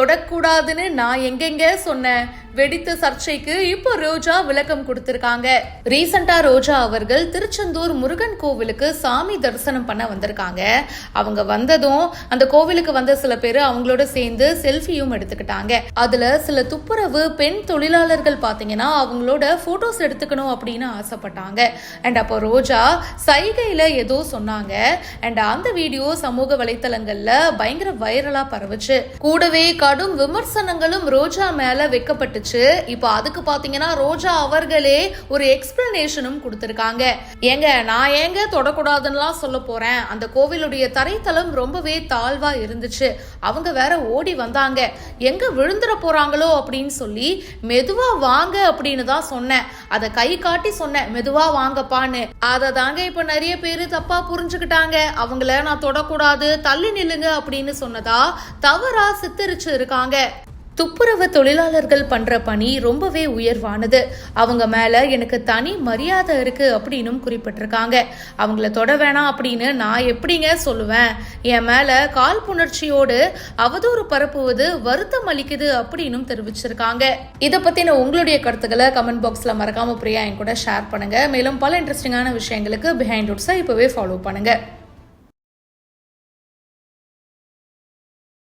தொடக்கூடாதுன்னு நான் எங்கெங்க சொன்னேன்? வெடித்த சர்ச்சைக்கு இப்போ ரோஜா விளக்கம் கொடுத்திருக்காங்க. ரீசெண்டா ரோஜா அவர்கள் திருச்செந்தூர் முருகன் கோவிலுக்கு சாமி தரிசனம் பண்ண வந்திருக்காங்க. அவங்க வந்ததும் அந்த கோவிலுக்கு வந்த சில பேர் அவங்களோட சேர்ந்து செல்ஃபியும் எடுத்துக்கிட்டாங்க. அதுல சில துப்புரவு பெண் தொழிலாளர்கள் பாத்தீங்கன்னா அவங்களோட போட்டோஸ் எடுத்துக்கணும் அப்படின்னு ஆசைப்பட்டாங்க. அண்ட் அப்போ ரோஜா சைகையில ஏதோ சொன்னாங்க. அண்ட் அந்த வீடியோ சமூக வலைத்தளங்கள்ல பயங்கர வைரலா பரவுச்சு. கூடவே கடும் விமர்சனங்களும் ரோஜா மேல வைக்கப்பட்டுச்சு இப்போ அதுக்கு பாத்தீங்கன்னா ரோஜா அவர்களே ஒரு எக்ஸ்பிளனேஷனும் கொடுத்துருக்காங்க. ஏங்க நான் ஏங்க தொடக்கூடாதுன்னுலாம் சொல்ல போறேன். அந்த கோவிலுடைய தரைத்தளம் ரொம்பவே தாழ்வா இருந்துச்சு. அவங்க வேற ஓடி வந்தாங்க. எங்க விழுந்துட போறாங்களோ அப்படின்னு சொல்லி மெதுவா வாங்க அப்படின்னு தான் சொன்னேன். அதை கை காட்டி சொன்னேன் மெதுவா வாங்கப்பான்னு. அதை தாங்க இப்ப நிறைய பேரு தப்பா புரிஞ்சுக்கிட்டாங்க. அவங்கள நான் தொடக்கூடாது தள்ளி நில்லுங்க அப்படின்னு சொன்னதா தவறா சித்தரிச்சு இருக்காங்க. துப்புரவு தொழிலாளர்கள் பண்ற பணி ரொம்பவே உயர்வானது. அவங்க மேல எனக்கு தனி மரியாதை இருக்கு அப்படின்னும் குறிப்பிட்டிருக்காங்க. அவங்கள தொட வேணாம் அப்படின்னு நான் எப்படிங்க சொல்லுவேன்? என் மேல கால் புணர்ச்சியோடு அவதூறு பரப்புவது வருத்தம் அளிக்குது அப்படின்னும் தெரிவிச்சிருக்காங்க. இதை பத்தின உங்களுடைய கருத்துக்களை கமெண்ட் பாக்ஸ்ல மறக்காம பிரியா என் கூட ஷேர் பண்ணுங்க. மேலும் பல இன்ட்ரெஸ்டிங்கான விஷயங்களுக்கு பிஹைண்ட் ரூட்ஸை இப்பவே ஃபாலோ பண்ணுங்க.